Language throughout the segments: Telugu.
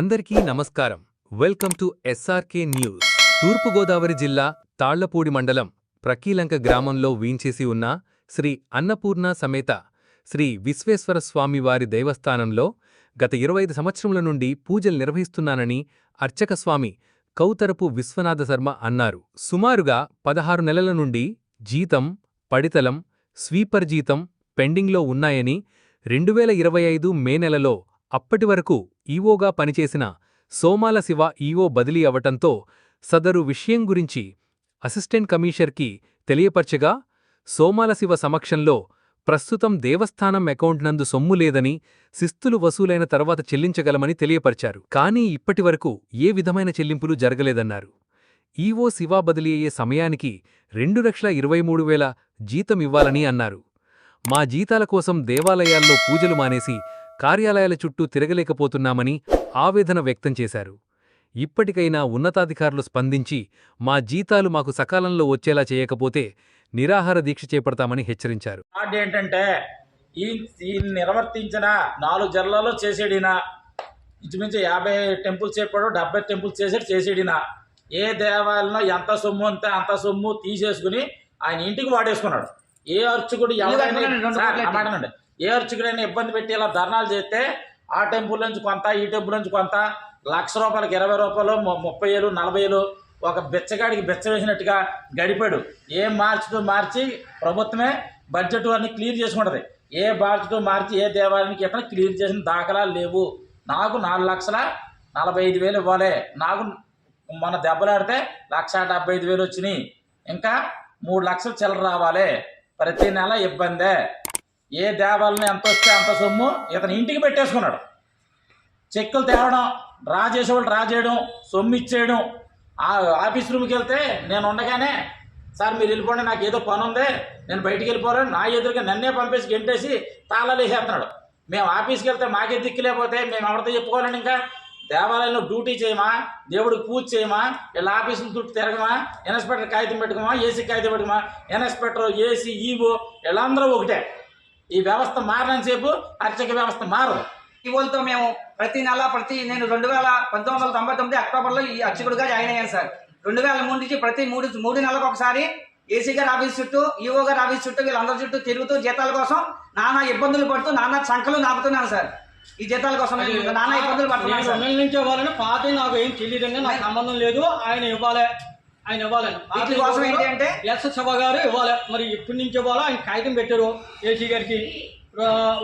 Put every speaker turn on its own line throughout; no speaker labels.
అందరికీ నమస్కారం. Welcome to SRK news. Thurpu Godavari జిల్లా తాళ్ళపూడి మండలం ప్రకీలంక గ్రామంలో వీంచేసి ఉన్న శ్రీ అన్నపూర్ణ సమేత శ్రీ విశ్వేశ్వర స్వామి వారి దేవస్థానంలో గత ఇరవై ఐదు సంవత్సరముల నుండి పూజలు నిర్వహిస్తున్నానని అర్చక స్వామి కౌతరపు విశ్వనాథ శర్మ అన్నారు. సుమారుగా పదహారు నెలల నుండి జీతం పడితలం స్వీపర్ జీతం పెండింగ్లో ఉన్నాయని రెండువేల ఇరవై ఐదు మే నెలలో అప్పటి వరకు ఈవోగా పనిచేసిన సోమాల శివ ఈవో బదిలీ అవటంతో సదరు విషయం గురించి అసిస్టెంట్ కమిషనర్కి తెలియపర్చగా సోమాలశివ సమక్షంలో ప్రస్తుతం దేవస్థానం అకౌంట్ నందు సొమ్ము లేదని శిస్తులు వసూలైన తర్వాత చెల్లించగలమని తెలియపరిచారు. కానీ ఇప్పటివరకు ఏ విధమైన చెల్లింపులు జరగలేదన్నారు. ఈవో శివా బదిలీ అయ్యే సమయానికి రెండు లక్షల ఇరవై మూడు వేల జీతం ఇవ్వాలని అన్నారు. మా జీతాల కోసం దేవాలయాల్లో పూజలు మానేసి కార్యాలయాల చుట్టూ తిరగలేకపోతున్నామని ఆవేదన వ్యక్తం చేశారు. ఇప్పటికైనా ఉన్నతాధికారులు స్పందించి మా జీతాలు మాకు సకాలంలో వచ్చేలా చేయకపోతే నిరాహార దీక్ష చేపడతామని హెచ్చరించారు.
ఏంటంటే ఈ నిర్వర్తించిన నాలుగు జిల్లాల్లో చేసేడిన ఇంచుమించు యాభై టెంపుల్స్ చెప్పాడు డెబ్బై టెంపుల్స్ చేసాడు చేసేడిన ఏ దేవాలయంలో ఎంత సొమ్ము అంతే అంత సొమ్ము తీసేసుకుని ఆయన ఇంటికి వాడేసుకున్నాడు. ఏ అర్చకుడు ఎవరైనా ఏ అర్చకుడైనా ఇబ్బంది పెట్టి ఇలా ధర్నాలు చేస్తే ఆ టెంపుల్ నుంచి కొంత ఈ టెంపుల్ నుంచి కొంత లక్ష రూపాయలకి ఇరవై రూపాయలు ముప్పై వేలు నలభై వేలు ఒక బిచ్చగాడికి బిచ్చ వేసినట్టుగా గడిపాడు. ఏం మార్చుతూ మార్చి ప్రభుత్వమే బడ్జెట్ అన్ని క్లియర్ చేసుకుంటది. ఏ బడ్జెట్ మార్చి ఏ దేవాలయానికి ఇతను క్లియర్ చేసిన దాఖలాలు లేవు. నాకు నాలుగు లక్షల నలభై ఐదు వేలు ఇవ్వాలి. నాకు మన దెబ్బలాడితే లక్ష డెబ్బై ఐదు వేలు వచ్చినాయి. ఇంకా మూడు లక్షలు చిల్లర రావాలి. ప్రతి నెల ఇబ్బందే. ఏ దేవాలయం ఎంత వస్తే అంత సొమ్ము ఇతను ఇంటికి పెట్టేసుకున్నాడు. చెక్కులు తేవడం డ్రా చేసేవాళ్ళు డ్రా చేయడం సొమ్ము ఇచ్చేయడం ఆ ఆఫీస్ రూమ్కి వెళ్తే నేను ఉండగానే సార్ మీరు వెళ్ళిపోండి నాకు ఏదో పని ఉంది నేను బయటికి వెళ్ళిపోవాలని నా ఎదురుగా నన్నే పంపేసి గెంటేసి తాళాలు వేసేస్తున్నాడు. మేము ఆఫీస్కి వెళ్తే మాకే దిక్కులేకపోతే మేము ఎవరితో చెప్పుకోవాలని ఇంకా దేవాలయంలో డ్యూటీ చేయమా దేవుడికి పూజ చేయమా వీళ్ళ ఆఫీసులు చుట్టూ తిరగమా ఇన్స్పెక్టర్ కాగితం పెట్టుకోమా ఏసీ కాగితం పెట్టుకోమా ఇన్స్పెక్టర్ ఏసీ ఈవో వీళ్ళందరూ ఒకటే. ఈ వ్యవస్థ మారినంతసేపు అర్చక వ్యవస్థ మారదు.
ఈవోలతో మేము ప్రతి నెల ప్రతి నేను రెండు వేల పంతొమ్మిది వందల తొంభై తొమ్మిది అక్టోబర్లో ఈ అర్చకుడిగా జాయిన్ అయ్యాను సార్. రెండు వేల మూడు నుంచి ప్రతి మూడు మూడు నెలలకు ఒకసారి ఏసీ గారి ఆఫీస్ చుట్టూ ఈఓ గారి ఆఫీస్ చుట్టూ వీళ్ళందరి చుట్టూ తిరుగుతూ జీతాల కోసం నానా ఇబ్బందులు పడుతూ నానా సంఖలు నాకుతున్నాను సార్. ఈ జీతాల కోసం నేను ఇబ్బందులు పడుతున్నాను
నేను
సార్
నుంచి ఇవ్వాలని పాత నాకు ఏం తెలియదండి నాకు సంబంధం లేదు ఆయన ఇవ్వాలి. ఆయన ఇవ్వాలని.
కోసం ఏంటి అంటే?
ఎస్ శివ గారు ఇవ్వాలి. మరి ఎప్పటి నుంచి ఇవ్వాలో? ఆయన కాగితం పెట్టారు ఏసీ గారికి.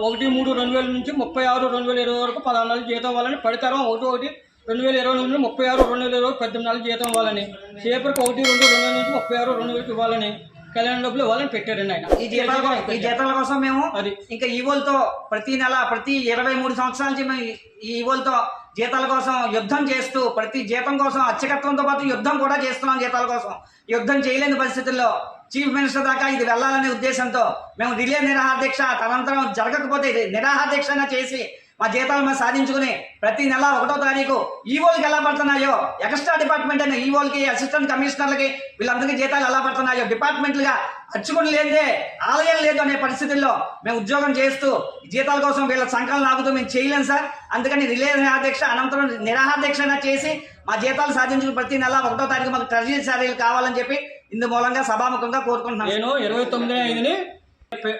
ఒకటి మూడు రెండు వేల నుంచి ముప్పై ఆరు రెండు వేల ఇరవై వరకు పదహారు నెలలు జీతం ఇవ్వాలని పడతారు. ఒకటి ఒకటి రెండు వేల ఇరవై నుండి ముప్పై ఆరు రెండు వేల ఇరవై పద్దెనిమిది నెలలు జీతం ఇవ్వాలని. సేపటికి ఒకటి రెండు రెండు వేల నుంచి ముప్పై ఆరు రెండు వేలకు ఇవ్వాలని. కళ్యాణ డబ్బులు ఇవ్వాలని పెట్టారండి ఆయన
ఈ జీతాల కోసం ఈ జీతాల కోసం మేము
అది.
ఇంకా ఈవోలతో ప్రతి నెల ప్రతి ఇరవై మూడు సంవత్సరాల నుంచి మేము ఈ ఈవోలతో జీతాల కోసం యుద్ధం చేస్తూ ప్రతి జీతం కోసం అచ్చకత్వంతో పాటు యుద్ధం కూడా చేస్తున్నాం జీతాల కోసం యుద్ధం చేయలేని పరిస్థితుల్లో చీఫ్ మినిస్టర్ దాకా ఇది వెళ్ళాలనే ఉద్దేశంతో మేము రిలే నిరాహార దీక్ష తనంతరం జరగకపోతే ఇది నిరాహార దీక్ష చేసి మా జీతాలు మేము సాధించుకుని ప్రతి నెల ఒకటో తారీఖు ఈవోలకి ఎలా పడుతున్నాయో ఎక్స్ట్రా డిపార్ట్మెంట్ అయిన ఈవోలకి అసిస్టెంట్ కమిషనర్లకి వీళ్ళందరికీ జీతాలు ఎలా పడుతున్నాయో డిపార్ట్మెంట్లుగా అర్చుకుని లేదే ఆలయం లేదు అనే పరిస్థితుల్లో మేము ఉద్యోగం చేస్తూ జీతాల కోసం వీళ్ళ సంకలనం ఆగుతూ మేము చేయలేం సార్. అందుకని రిలే అధ్యక్ష అనంతరం నిరాహార చేసి మా జీతాలు సాధించుకుని ప్రతి నెల ఒకటో తారీఖు మాకు ట్రెజరీ శారీలు కావాలని చెప్పి ఇందు మూలంగా సభాముఖంగా కోరుకుంటున్నాను
నేను ఇరవై తొమ్మిది ఐదుని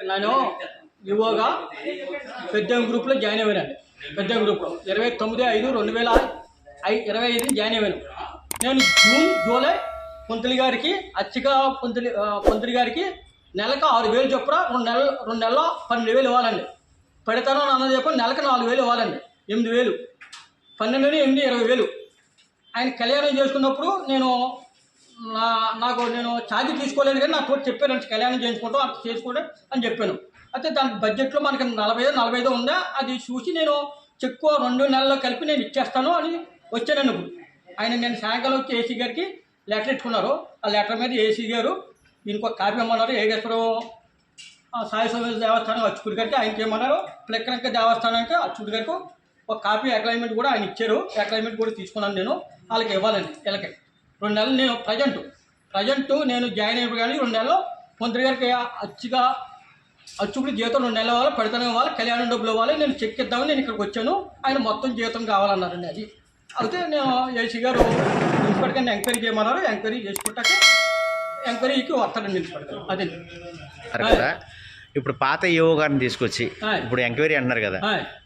నేను యువగా పెద్ద గ్రూప్లో జాయిన్ అయ్యానండి పెద్ద గ్రూప్లో ఇరవై తొమ్మిది ఐదు రెండు వేల ఐ ఇరవై ఐదు జాయిన్ అయ్యాను. నేను జూన్ జూలై పొంతులి గారికి అచ్చిక పొంతులి ఆ, గారికి నెలకు ఆరు వేలు చొప్పున రెండు నెలలు రెండు నెలల్లో పన్నెండు వేలు ఇవ్వాలండి. పెడతాను అన్నది చెప్పి నెలకు నాలుగు వేలు ఇవ్వాలండి. ఎనిమిది వేలు. పన్నెండు ఎనిమిది ఇరవై వేలు. ఆయన కళ్యాణం చేసుకున్నప్పుడు నేను నా నాకు నేను ఛార్జీ తీసుకోలేదు కానీ నాకు చెప్పాను కళ్యాణం చేయించుకుంటాం అట్లా చేసుకోండి అని చెప్పాను. అయితే దాని బడ్జెట్లో మనకి నలభై నలభై ఐదో ఉందా? అది చూసి నేను చెక్కు రెండు నెలల్లో కలిపి నేను ఇచ్చేస్తాను అని వచ్చాను నువ్వు ఆయన నేను సాయంకాలం వచ్చి ఏసీ గారికి లెటర్ ఇచ్చుకున్నారు. ఆ లెటర్ మీద ఏసీ గారు ఇంకొక కాపీ ఇమ్మన్నారు ఏగేశ్వరం ఆ సాయి సోమేశ్వర దేవస్థానం అచ్చుకుడి గారికి ఆయనకి ఏమన్నారు? ప్లెక్కనక్క దేవస్థానానికి అచ్చుడి గారికి ఒక కాపీ అక్లైన్మెంట్ కూడా ఆయన ఇచ్చారు. అక్లైన్మెంట్ కూడా తీసుకున్నాను నేను. వాళ్ళకి ఇవ్వాలండి వీళ్ళకి. రెండు నెలలు నేను ప్రజెంట్ ప్రజెంట్ నేను జాయిన్ అయిపోయి కానీ రెండు నెలలు మంత్రి గారికి అచ్చిగా అచ్చుకుడు జీతం రెండు నెలల వాళ్ళు పెడతానే ఇవ్వాలి కళ్యాణం డబ్బులు ఇవ్వాలి నేను చెక్ ఇద్దామని నేను ఇక్కడికి వచ్చాను. ఆయన మొత్తం జీతం కావాలన్నారండి అది. అయితే నేను ఏసీ గారు ఇన్స్పెక్టర్ గారిని ఎంక్వైరీ చేయమన్నారు. ఎంక్వైరీ చేసుకుంటాక ఎంక్వైరీకి వస్తాడండి ఇన్స్పెక్టర్ అదే.
ఇప్పుడు పాత ఈఓ గారిని తీసుకొచ్చి. ఇప్పుడు ఎంక్వైరీ అంటున్నారు కదా.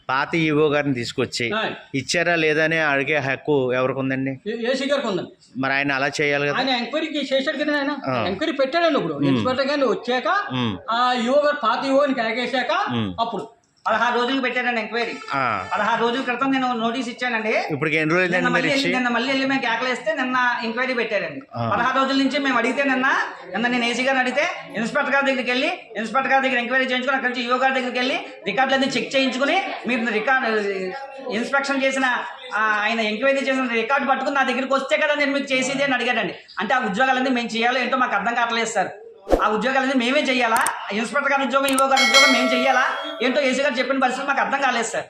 పాత ఈఓ గారిని తీసుకొచ్చి. ఇచ్చారా లేదా అని అడిగే హక్కు ఎవరికి ఉందండి
ఏ- ఏసీ గారికి ఉందండి
మరి ఆయన అలా చేయాలి కదా
ఆయన ఎంక్వైరీకి చేశాడు కదా ఆయన. ఎంక్వైరీ పెట్టాడండి ఇప్పుడు ఇన్స్పెక్టర్ గారిని వచ్చాక. ఆ యువ గారు పాత యువని కేకేశాక. అప్పుడు
పదహారు రోజులు పెట్టారండి ఎంక్వైరీ. పదహారు రోజుల క్రితం నేను నోటీస్ ఇచ్చానండి.
ఇప్పుడు ఎన్ని రోజులు
నిన్న మళ్ళీ వెళ్ళి మేము కేకలేస్తే నిన్న ఎంక్వైరీ పెట్టారండి. పదహారు రోజుల నుంచి మేము అడిగితే నిన్న నిన్న నేను ఏసీ గారిని అడిగితే ఇన్స్పెక్టర్ గారి దగ్గరికి వెళ్ళి ఇన్స్పెక్టర్ గారి దగ్గర ఎంక్వైరీ చేయించుకుని అక్కడి నుంచి ఈఓ గారి దగ్గరికి వెళ్ళి రికార్డులు అన్ని చెక్ చేయించుకుని మీరు రికార్డ్ ఇన్స్పెక్షన్ చేసిన ఆయన ఎంక్వైరీ చేసిన రికార్డు పట్టుకుని నా దగ్గరికి వస్తే కదా నేను మీకు చేసేది అని అడిగాడండి. అంటే ఆ ఉద్యోగాలన్నీ మేము చేయాలో ఏంటో మాకు అర్థం కావట్లేదు సార్. ఆ ఉద్యోగాలన్నీ మేమే చేయాలా ఇన్స్పెక్టర్ గారి ఉద్యోగం ఈఓ గారి ఉద్యోగం మేము చేయాలా ఏంటో ఏసీ గారు చెప్పిన పరిస్థితి మాకు అర్థం కాలేదు సార్.